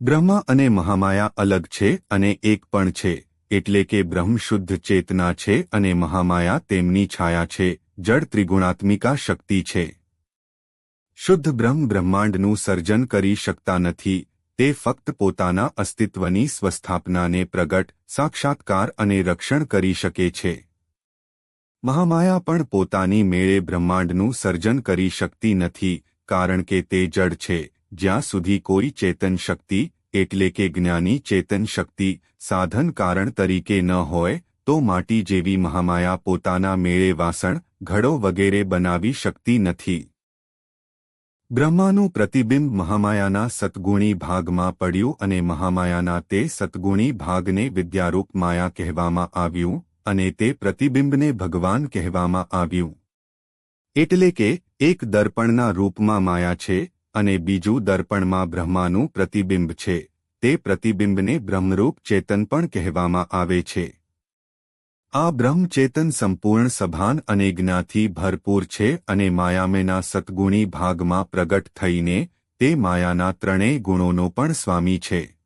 બ્રહ્મા અને મહામાયા અલગ છે અને એક પણ છે, એટલે કે બ્રહ્મ શુદ્ધ ચેતના છે અને મહામાયા તેમની છાયા છે જળ ત્રિગુણાત્મિકા શક્તિ છે. શુદ્ધ બ્રહ્મ બ્રહ્માંડનું સર્જન કરી શકતા નથી, તે ફક્ત પોતાના અસ્તિત્વની સ્વસ્થાપનાને પ્રગટ, સાક્ષાત્કાર અને રક્ષણ કરી શકે છે. મહામાયા પણ પોતાની મેળે બ્રહ્માંડનું સર્જન કરી શકતી નથી, કારણ કે તે જડ છે જ્યાં સુધી કોઈ ચેતન શક્તિ, એટલે કે જ્ઞાની ચેતન શક્તિ, સાધન કારણ તરીકે ન હોય, તો માટી જેવી મહામાયા પોતાના મેળે વાસણ, ઘડો વગેરે બનાવી શકતી નથી. બ્રહ્માનું પ્રતિબિંબ મહામાયાના સતગુણી ભાગમાં પડ્યું અને મહામાયાના તે સતગુણી ભાગને વિદ્યારૂપ માયા કહેવામાં આવ્યું, અને તે પ્રતિબિંબને ભગવાન કહેવામાં આવ્યું. એટલે કે, એક દર્પણના રૂપમાં માયા છે અને બીજું દર્પણમાં બ્રહ્માનું પ્રતિબિંબ છે. તે પ્રતિબિંબને બ્રહ્મરૂપ ચેતન પણ કહેવામાં આવે છે. આ બ્રહ્મચેતન સંપૂર્ણ સભાન અને જ્ઞાથી ભરપૂર છે અને માયામેના સતગુણી ભાગમાં પ્રગટ થઈને તે માયાના ત્રણેય ગુણોનો પણ સ્વામી છે.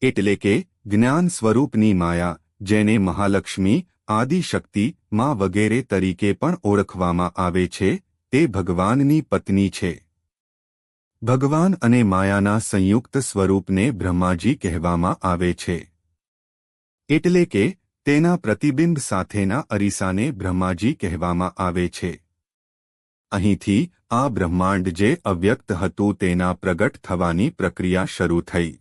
એટલે કે, જ્ઞાન સ્વરૂપની માયા, જેને મહાલક્ષ્મી, આદિશક્તિ, માં વગેરે તરીકે પણ ઓળખવામાં આવે છે, તે ભગવાનની પત્ની છે. ભગવાન અને માયાના સંયુક્ત સ્વરૂપને બ્રહ્માજી કહેવામાં આવે છે. એટલે કે, તેના પ્રતિબિંબ સાથેના અરીસાને બ્રહ્માજી કહેવામાં આવે છે. અહીંથી, આ બ્રહ્માંડ જે અવ્યક્ત હતું તેના પ્રગટ થવાની પ્રક્રિયા શરૂ થઈ.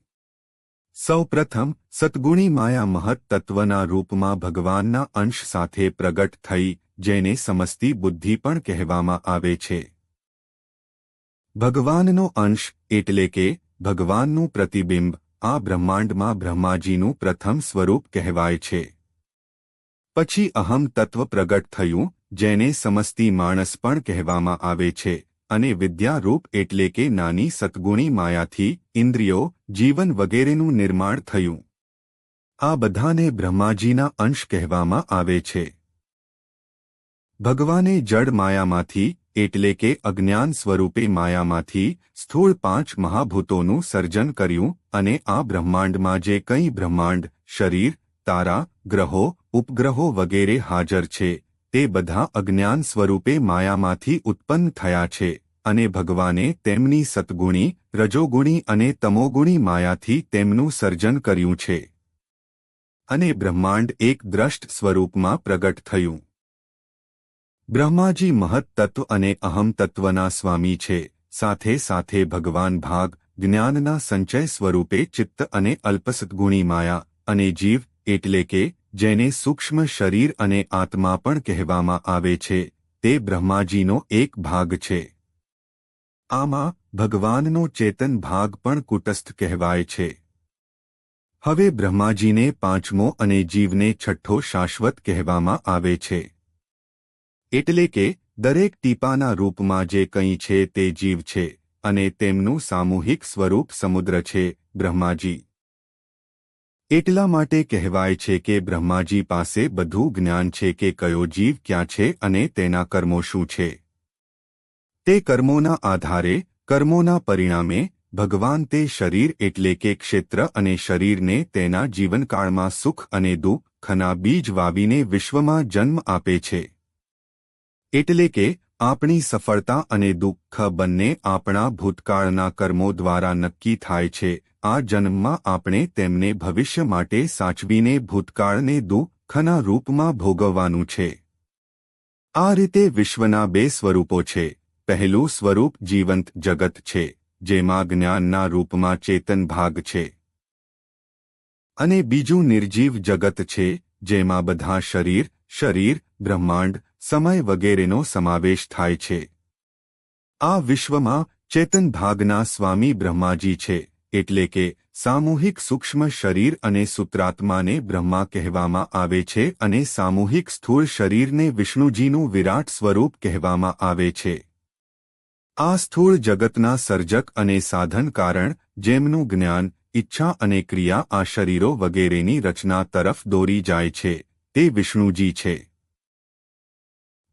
સૌપ્રથમ, સદગુણી માયા મહત તત્વના રૂપમાં ભગવાનના અંશ સાથે પ્રગટ થઈ, જેને સમસ્તી બુદ્ધિ પણ કહેવામાં આવે છે. ભગવાનનો અંશ એટલે કે ભગવાનનું પ્રતિબિંબ આ બ્રહ્માંડમાં બ્રહ્માજીનું પ્રથમ સ્વરૂપ કહેવાય છે. પછી અહમ તત્વ પ્રગટ થયું, જેને સમસ્તી માણસ પણ કહેવામાં આવે છે, અને વિદ્યારૂપ એટલે કે નાની સત્ગુણી માયાથી ઇન્દ્રિયો, જીવન વગેરેનું નિર્માણ થયું. આ બધાને બ્રહ્માજીના અંશ કહેવામાં આવે છે. ભગવાને જડ માયામાંથી એટલે કે અજ્ઞાન સ્વરૂપે માયામાંથી સ્થૂળ પાંચ મહાભૂતોનું સર્જન કર્યું અને આ બ્રહ્માંડમાં જે કંઈ બ્રહ્માંડ, શરીર, તારા, ગ્રહો, ઉપગ્રહો વગેરે હાજર છે, તે બધા અજ્ઞાન સ્વરૂપે માયામાંથી ઉત્પન્ન થયા છે અને ભગવાને તેમની સતગુણી, રજોગુણી અને તમોગુણી માયાથી તેમનું સર્જન કર્યું છે. અને બ્રહ્માંડ એક દ્રષ્ટ સ્વરૂપમાં પ્રગટ થયું. બ્રહ્માજી મહત અને અહમ તત્વના સ્વામી છે. સાથે સાથે ભગવાન ભાગ, જ્ઞાનના સંચય સ્વરૂપે ચિત્ત અને અલ્પસદગુણી માયા અને જીવ, એટલે કે, જેને સૂક્ષ્મ શરીર અને આત્મા પણ કહેવામાં આવે છે, તે બ્રહ્માજીનો એક ભાગ છે. આમાં, ભગવાનનો ચેતન ભાગ પણ કુટસ્થ કહેવાય છે. હવે બ્રહ્માજીને પાંચમો અને જીવને છઠ્ઠો શાશ્વત કહેવામાં આવે છે. એટલે કે, દરેક ટીપાના રૂપમાં જે કંઈ છે તે જીવ છે, અને તેમનું સામૂહિક સ્વરૂપ સમુદ્ર છે, બ્રહ્માજી. એટલા માટે કહેવાય છે કે બ્રહ્માજી પાસે બધું જ્ઞાન છે કે કયો જીવ ક્યાં છે અને તેના કર્મો શું છે. તે કર્મોના આધારે, કર્મોના પરિણામે, ભગવાન તે શરીર એટલે કે ક્ષેત્ર અને શરીરને તેના જીવનકાળમાં સુખ અને દુઃખના બીજ વાવીને વિશ્વમાં જન્મ આપે છે. એટલે કે, આપણી સફળતા અને દુઃખ બંને આપણા ભૂતકાળના કર્મો દ્વારા નક્કી થાય છે. આ જન્મમાં આપણે તેમને ભવિષ્ય માટે સાચવીને ભૂતકાળને દુઃખના રૂપમાં ભોગવવાનું છે. આ રીતે વિશ્વના બે સ્વરૂપો છે. પહેલું સ્વરૂપ જીવંત જગત છે, જેમાં જ્ઞાનના રૂપમાં ચેતન ભાગ છે. અને બીજું નિર્જીવ જગત છે, જેમાં બધા શરીર શરીર, બ્રહ્માંડ સમય વગેરેનો સમાવેશ થાય છે. આ વિશ્વમાં ચેતન ભાગના સ્વામી બ્રહ્માજી છે, એટલે કે સામૂહિક સૂક્ષ્મ શરીર અને સૂત્રાત્માને બ્રહ્મા કહેવામાં આવે છે અને સામૂહિક સ્થૂળ શરીરને વિષ્ણુજીનું વિરાટ સ્વરૂપ કહેવામાં આવે છે. આ સ્થૂળ જગતના સર્જક અને સાધન કારણ, જેમનું જ્ઞાન, ઈચ્છા અને ક્રિયા આ શરીરો વગેરેની રચના તરફ દોરી જાય છે, તે વિષ્ણુજી છે.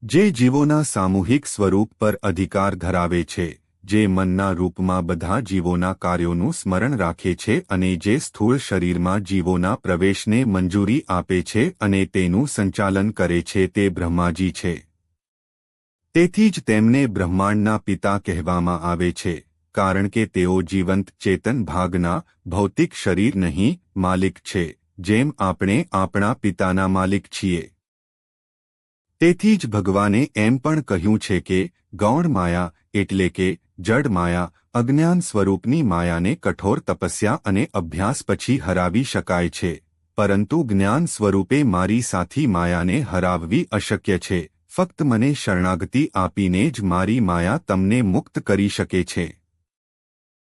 જે જીવોના સામૂહિક સ્વરૂપ પર અધિકાર ધરાવે છે, જે મનના રૂપમાં બધા જીવોના કાર્યોનું સ્મરણ રાખે છે અને જે સ્થૂળ શરીરમાં જીવોના પ્રવેશને મંજૂરી આપે છે અને તેનું સંચાલન કરે છે તે બ્રહ્માજી છે. તેથી જ તેમને બ્રહ્માંડના પિતા કહેવામાં આવે છે, કારણ કે તેઓ જીવંત ચેતન ભાગના ભૌતિક શરીર નહીં, માલિક છે, જેમ આપણે આપણા પિતાના માલિક છીએ. તેથી જ ભગવાને એમ પણ કહ્યું છે કે ગૌણ માયા એટલે કે જડ માયા અજ્ઞાન સ્વરૂપની માયાને કઠોર તપસ્યા અને અભ્યાસ પછી હરાવી શકાય છે. પરંતુ જ્ઞાન સ્વરૂપે મારી સાથી માયાને હરાવવી અશક્ય છે. ફક્ત મને શરણાગતિ આપીને જ મારી માયા તમને મુક્ત કરી શકે છે.